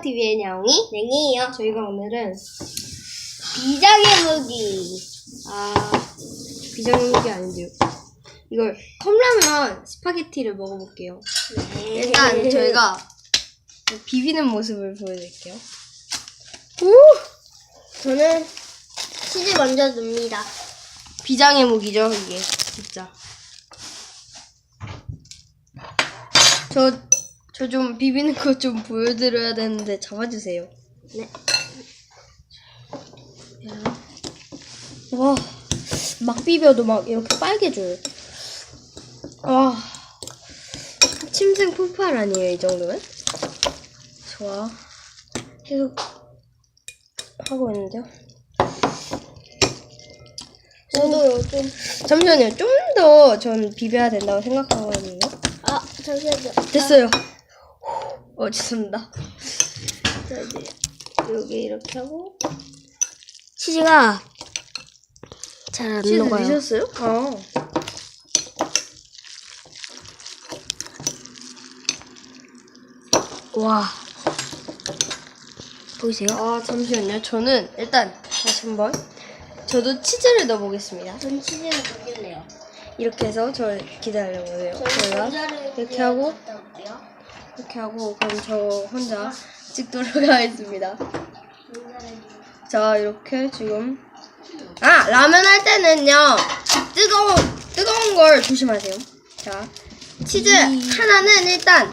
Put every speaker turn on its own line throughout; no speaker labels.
TV의 냥이.
냉이에요.
저희가 오늘은
비장의 무기.
아 비정육이 아닌데요. 이걸 컵라면 스파게티를 먹어볼게요. 일단 저희가 비비는 모습을 보여드릴게요.
저는 치즈 먼저 넣습니다.
비장의 무기죠 이게 진짜. 저 저 좀 비비는 거 좀 보여드려야 되는데 잡아주세요.
네.
와, 막 비벼도 막 이렇게 빨개져요. 와, 침생 폭발 아니에요, 이 정도면? 좋아. 계속 하고 있는데요.
저도요, 좀.
잠시만요, 좀 더 전 비벼야 된다고 생각하거든요.
아, 잠시만요.
됐어요. 어, 죄송합니다.
자, 이제 여기 이렇게 하고.
치즈가
잘 안
치즈 드셨어요? 어. 와.
보이세요?
아, 잠시만요. 저는 일단 다시 한번 저도 치즈를 넣어보겠습니다.
전 치즈를 넣겠네요.
이렇게 해서 저 기다려보세요.
감자를
이렇게 하고
올게요.
이렇게 하고 그럼 저 혼자 찍도록 하겠습니다.
자,
이렇게 지금 아, 라면 할 때는요. 뜨거운 뜨거운 걸 조심하세요. 자, 치즈 하나는 일단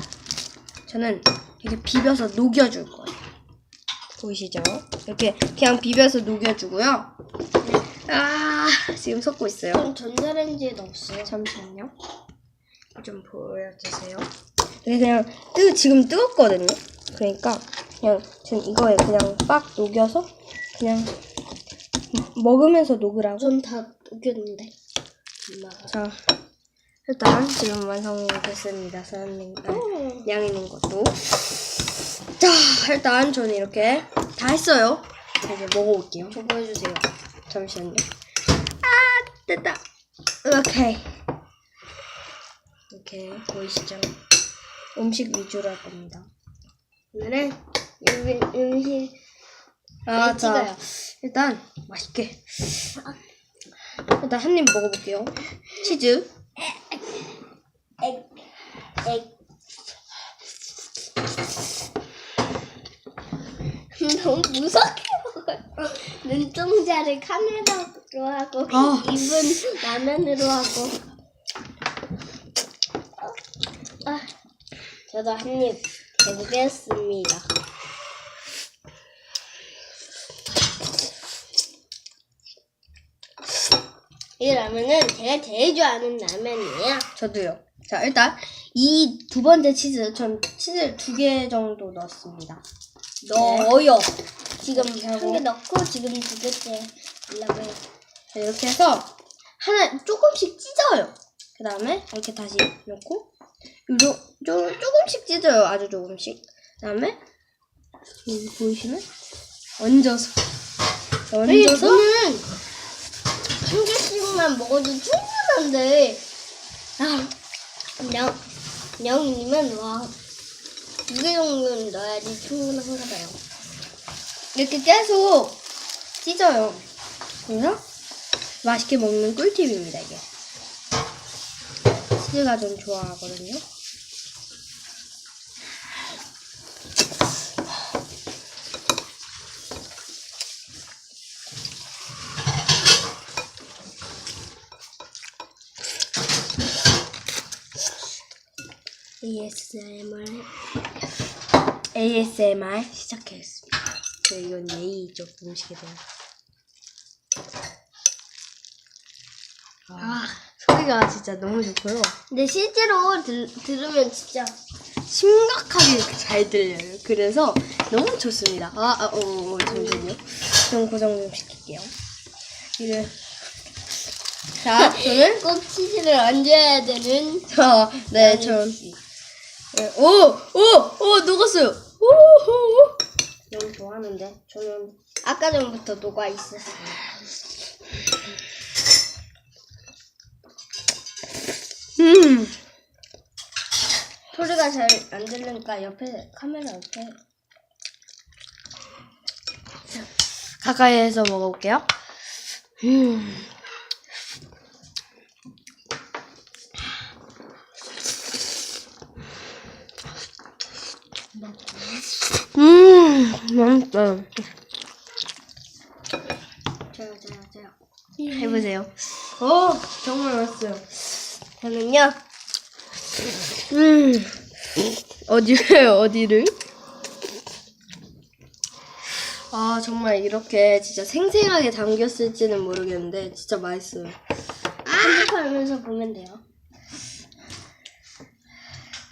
저는 이렇게 비벼서 녹여줄 거예요. 보이시죠? 이렇게 그냥 비벼서 녹여주고요. 아, 지금 섞고 있어요.
전 전자레인지에 넣었어요.
잠시만요. 좀 보여주세요. 이게 그냥 뜨 지금 뜨겁거든요. 그러니까 그냥 전 이거에 그냥 빡 녹여서 그냥 먹으면서 녹으라고.
전 다 녹였는데. 엄마가.
자, 일단 지금 완성이 됐습니다. 사장님, 아, 양이는 것도. 자, 일단 저는 이렇게 다 했어요. 자, 이제 먹어볼게요.
저 보여주세요.
잠시만요. 아, 됐다. 오케이. 이렇게 보이시죠? 음식 위주로 할 겁니다.
오늘은 음, 음식
아,
네,
자,
찍어요.
일단 맛있게. 일단 한 입 먹어볼게요. 치즈.
액, 액. 너무 무섭게 먹어요. 눈동자를 카메라로 하고
아.
입은 라면으로 하고. 저도 한 입 해보겠습니다. 이 라면은 제가 제일 좋아하는 라면이에요.
저도요. 자, 일단 이 두 번째 치즈, 전 치즈를 두개 정도 넣었습니다.
넣어요. 지금 한. 개 넣고 지금 두 개째 라면.
자, 이렇게 해서 하나 조금씩 찢어요. 그 다음에 이렇게 다시 넣고 요조, 조, 조금씩 찢어요. 아주 조금씩. 그 다음에 여기 보이시면 얹어서
아니,
얹어서
저는 한 개씩만 먹어도 충분한데, 아, 영, 영님은 와, 두 개 정도는 넣어야지 충분한가 봐요.
이렇게 계속 찢어요. 그래서 맛있게 먹는 꿀팁입니다, 이게. 치즈가 좀 좋아하거든요.
ASMR.
ASMR 시작하겠습니다. 저 이건 예의죠, 음식에 대한. 소리가 진짜 너무 좋고요.
근데 실제로 들, 들으면 진짜
심각하게 잘 들려요. 그래서 너무 좋습니다. 아, 아 어, 어, 잠시만요. 좀 고정 좀 시킬게요. 이를. 자, 저는,
꼭 치즈를 얹어야 되는
저, 네, 전. 네, 오! 오! 오! 녹았어요! 오! 오!
너무 좋아하는데 저는 아까 전부터 녹아 있었어요.
음!
소리가 잘 안 들리니까 옆에 카메라 옆에
가까이에서 먹어볼게요. 음. 음, 맛있다.
저요 저요 저요.
해보세요. 어, 정말 맛있어요.
저는요.
음, 어디를, 어디를? 아, 정말 이렇게 진짜 생생하게 담겼을지는 모르겠는데, 진짜 맛있어요.
편집하면서 보면 돼요.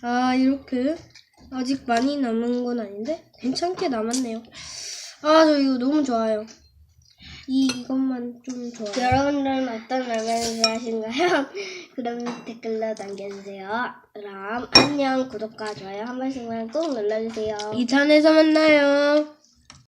아, 이렇게. 아직 많이 남은 건 아닌데? 괜찮게 남았네요. 아, 저 이거 너무 좋아요. 이, 이것만 좀 좋아요.
여러분들은 어떤 라면을 좋아하신가요? 그럼 댓글로 남겨주세요. 그럼 안녕 구독과 좋아요 한 번씩만 꼭 눌러주세요.
2탄에서 만나요.